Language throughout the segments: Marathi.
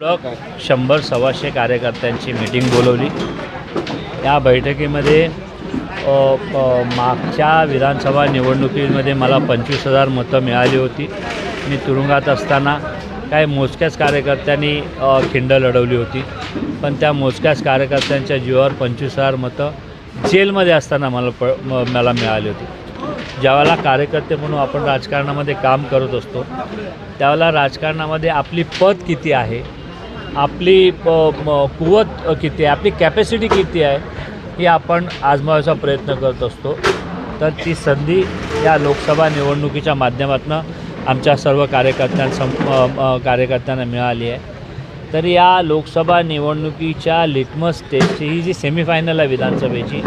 ब्लॉक शंभर सव्वाशे कार्यकर्त्यांची मीटिंग बोलवली. या बैठकीमध्ये मागच्या विधानसभा निवडणुकीमध्ये मला पंचवीस हजार मतं मिळाली होती. मी तुरुंगात असताना काही मोजक्याच कार्यकर्त्यांनी खिंड लढवली होती. पण त्या मोजक्याच कार्यकर्त्यांच्या जीवावर पंचवीस हजार मतं जेलमध्ये असताना मला प म- मला मिळाली होती. ज्यावेळेला कार्यकर्ते म्हणून आपण राजकारणामध्ये काम करत असतो त्यावेळेला राजकारणामध्ये आपली पद किती आहे आपली प म- कुवत किती आहे? आपली कॅपॅसिटी किती आहे? ही आपण आजमावायचा प्रयत्न करत असतो. तर ती संधी या लोकसभा निवडणुकीच्या माध्यमातून आमच्या सर्व कार्यकर्त्यांसम कार्यकर्त्यांना मिळाली आहे. तर या लोकसभा निवडणुकीच्या लिटमस टेस्टची ही जी सेमीफायनल आहे विधानसभेची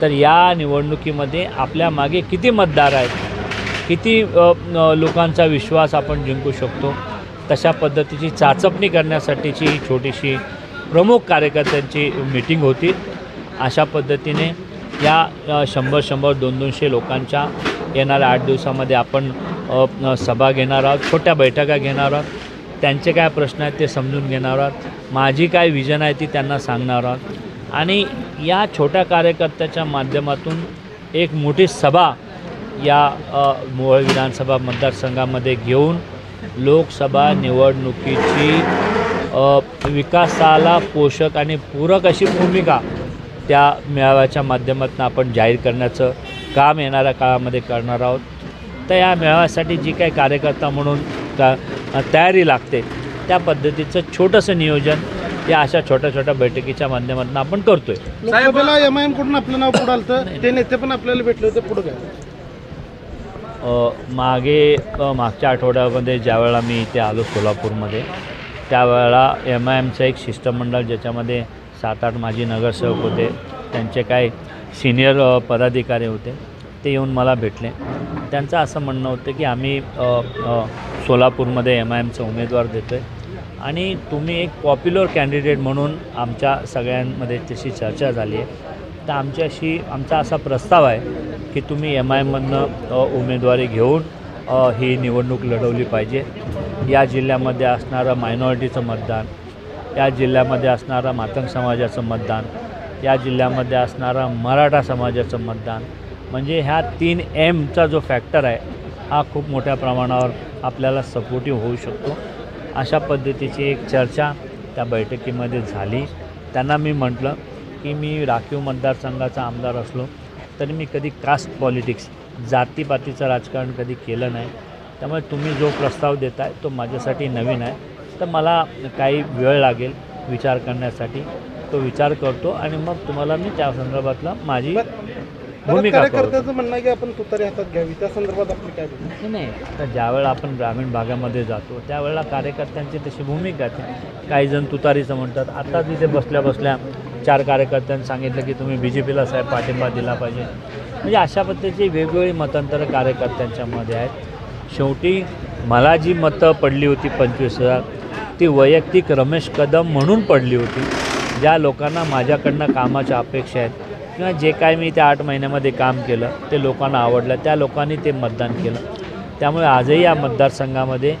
तर या निवडणुकीमध्ये आपल्या मागे किती मतदार आहेत? किती लोकांचा विश्वास आपण जिंकू शकतो? तशा पद्धतीची चाचपणी करण्यासाठीची ही छोटीशी प्रमुख कार्यकर्त्यांची मीटिंग होती. अशा पद्धतीने या शंभर शंभर दोन दोनशे लोकांच्या येणाऱ्या आठ दिवसामध्ये आपण सभा घेणार आहोत छोट्या बैठका घेणार आहोत. त्यांचे काय प्रश्न आहेत ते समजून घेणार आहोत. माझी काय विजन आहे ती त्यांना सांगणार आहोत. आणि या छोट्या कार्यकर्त्याच्या माध्यमातून एक मोठी सभा या अ, मोहोळ विधानसभा मतदारसंघामध्ये घेऊन लोकसभा निवडणुकीची विकासाला पोषक आणि पूरक अशी भूमिका त्या मेळाव्याच्या माध्यमातून आपण जाहीर करण्याचं काम येणाऱ्या काळामध्ये करणार आहोत. तर या मेळाव्यासाठी जी काही कार्यकर्ता म्हणून का तयारी लागते त्या पद्धतीचं छोटंसं नियोजन या अशा छोट्या छोट्या बैठकीच्या माध्यमातून आपण करतो आहे लोकसभेला एम आय एमकडून आपलं नाव पुढं आलं तर ते नेते पण आपल्याला भेटले होते पुढे काय मागे मागच्या आठवड्यामध्ये ज्यावेळेला मी इथे आलो सोलापूरमध्ये त्यावेळेला एम आय एमचं एक शिष्टमंडळ ज्याच्यामध्ये सात आठ माजी नगरसेवक होते त्यांचे काही सिनियर पदाधिकारी होते ते येऊन मला भेटले. त्यांचं असं म्हणणं होतं की आम्ही सोलापूरमध्ये एम आय एमचा उमेदवार देतो आहे आणि तुम्ही एक पॉप्युलर कॅन्डिडेट म्हणून आमच्या सगळ्यांमध्ये तशी चर्चा झाली आहे. तर आमच्याशी आमचा असा प्रस्ताव आहे की तुम्ही एम आयमधनं उमेदवारी घेऊन ही निवडणूक लढवली पाहिजे. या जिल्ह्यामध्ये असणारं मायनॉरिटीचं मतदान या जिल्ह्यामध्ये असणारं मातंग समाजाचं मतदान या जिल्ह्यामध्ये असणारं मराठा समाजाचं मतदान. म्हणजे ह्या तीन एमचा जो फॅक्टर आहे हा खूप मोठ्या प्रमाणावर आपल्याला सपोर्टिव्ह होऊ शकतो. अशा पद्धतीची एक चर्चा त्या बैठकीमध्ये झाली. त्यांना मी म्हटलं की मी राखीव मतदारसंघाचा आमदार असलो तरी मी कधी कास्ट पॉलिटिक्स जातीपातीचं राजकारण कधी केलं नाही. त्यामुळे तुम्ही जो प्रस्ताव देताय तो माझ्यासाठी नवीन आहे. तर मला काही वेळ लागेल विचार करण्यासाठी. तो विचार करतो आणि मग तुम्हाला मी त्या संदर्भातला माझी भूमिका म्हणणं की आपण तुतारी हातात घ्यावी. त्या संदर्भात आपली काय? नाही नाही. आता ज्यावेळेला आपण ग्रामीण भागामध्ये जातो त्यावेळेला कार्यकर्त्यांची तशी भूमिका आहे. काही जण तुतारीचं म्हणतात आता तिथे बसल्या बसल्या चार कार्यकर्त्यांनी सांगितलं की तुम्ही बी जे पीला साहेब पाठिंबा दिला पाहिजे. म्हणजे अशा पद्धतीची वेगवेगळी मतांतरं कार्यकर्त्यांच्यामध्ये आहेत. शेवटी मला जी मतं पडली होती पंचवीस हजार ती वैयक्तिक रमेश कदम म्हणून पडली होती. ज्या लोकांना माझ्याकडनं कामाच्या अपेक्षा आहेत किंवा जे काय मी त्या आठ महिन्यामध्ये काम केलं ते लोकांना आवडलं त्या लोकांनी ते मतदान केलं. त्यामुळे आजही या मतदारसंघामध्ये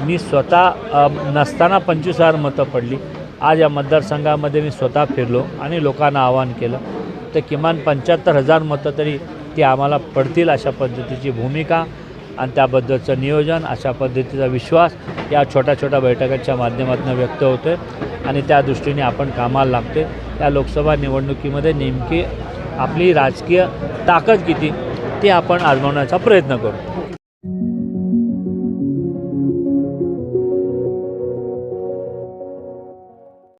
मी स्वतः नसताना पंचवीस हजार मतं पडली. आज या मतदारसंघामध्ये मी स्वतः फिरलो आणि लोकांना आवाहन केलं तर किमान पंच्याहत्तर हजार मतं तरी ती आम्हाला पडतील अशा पद्धतीची भूमिका आणि त्याबद्दलचं नियोजन अशा पद्धतीचा विश्वास या छोट्या छोट्या बैठकांच्या माध्यमातून व्यक्त होतो आहे आणि त्या दृष्टीने आपण कामाला लागते त्या लोकसभा निवडणुकीमध्ये नेमकी आपली राजकीय ताकद किती ते आपण आजमावण्याचा प्रयत्न करू.